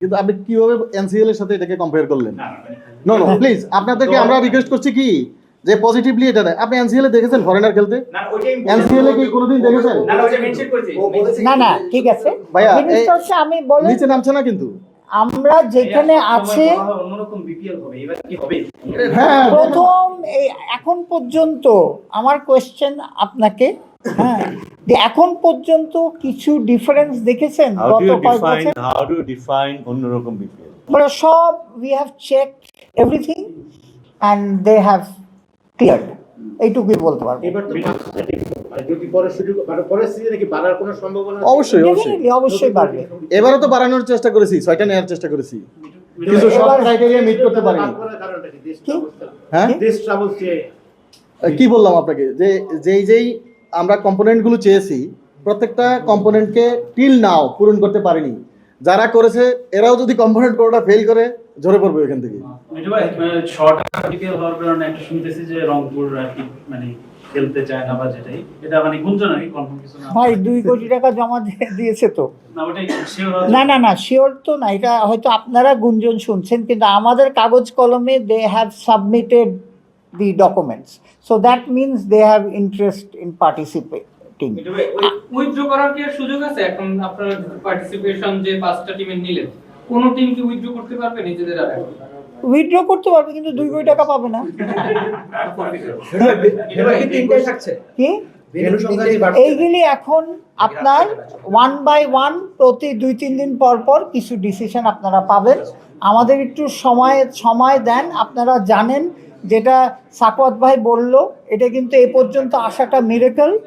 কিন্তু আপনি কীভাবে এনসিএল এর সাথে এটাকে কম্পেয়ার করলেন? না, না, নো। নো প্লিজ আপনাদেরকে আমরা রিকোয়েস্ট করছি কি? যে পজিটিভলি এটা দেয়। আপনি এনসিএল এ দেখেছেন ফরেনার খেলতে? না, এনসিএল এ কি কোনোদিন দেখেছেন? না, না, না না ঠিক আছে। ভাইয়া, জিনিসটা হচ্ছে আমি বলে নিচে নামছে না কিন্তু। আমরা যেখানে আছে হয় অন্যরকম বিপিএল হবে এবার কি হবে? হ্যাঁ। প্রথম এই এখন পর্যন্ত আমার কোয়েশ্চেন আপনাকে হ্যাঁ। এখন পর্যন্ত কিছু ডিফারেন্স দেখেছেন? গত কয়েক বছর? how do you define অন্যরকম BPL? মানে সব we have check everything and they have clear এইটুকুই বলতে পারব। এবার তো মানে যদি পরের সুযোগ মানে পরের সিজনে কি বাড়ার কোনো সম্ভাবনা অবশ্যই অবশ্যই। অবশ্যই বাড়বে। এবারও তো বাড়ানোর চেষ্টা করেছি ছয়টা নেওয়ার চেষ্টা করেছি। কিন্তু সব এবার- ক্রাইটেরিয়া মিট করতে পারিনি হ্যাঁ? কি বললাম আপনাকে? যে যেই যেই আমরা কম্পোনেন্টগুলো চেয়েছি প্রত্যেকটা কম্পোনেন্টকে টিল নাও পূরণ করতে পারিনি। যারা করেছে এরাও যদি কম্পোনেন্ট কোনোটা ফেল করে ঝরে পড়বে এখান থেকে। মিঠু ভাই শর্ট বিপিএল হওয়ার কারণে একটা শুনতেছি যে রংপুর আর কি মানে খেলতে চায় না বা যেটাই। এটা মানে গুঞ্জন আর কনফার্ম কিছু না? ভাই দুই কোটি টাকা জমা দিয়ে- দিয়েছে তো। না না না না শিওর তো না এটা হয়তো আপনারা গুঞ্জন শুনছেন কিন্তু আমাদের কাগজ কলমে they have submitted the documents so that means they have interest in participating Mithu ভাই ওই উইথড্র করার কি সুযোগ আছে? এখন আপনার পার্টিসিপেশন যে পাঁচটা টিমে নিলেন কোন টিম কি উইথড্র করতে পারবে নিজেদের আর উইথড্র করতে পারবে কিন্তু দুই কোটি টাকা পাবে না। কি? তিনটাই থাকছে কি ভেন্যু সংখ্যা যে বাড়ছে এইগুলি এখন আপনার ওয়ান বাই ওয়ান প্রতি দুই তিন দিন পর পর কিছু ডিসিশন আপনারা পাবেন। আমাদের একটু সময় সময় দেন আপনারা জানেন যেটা সাকত ভাই বলল এটা কিন্তু এ পর্যন্ত আসাটা মিরেকল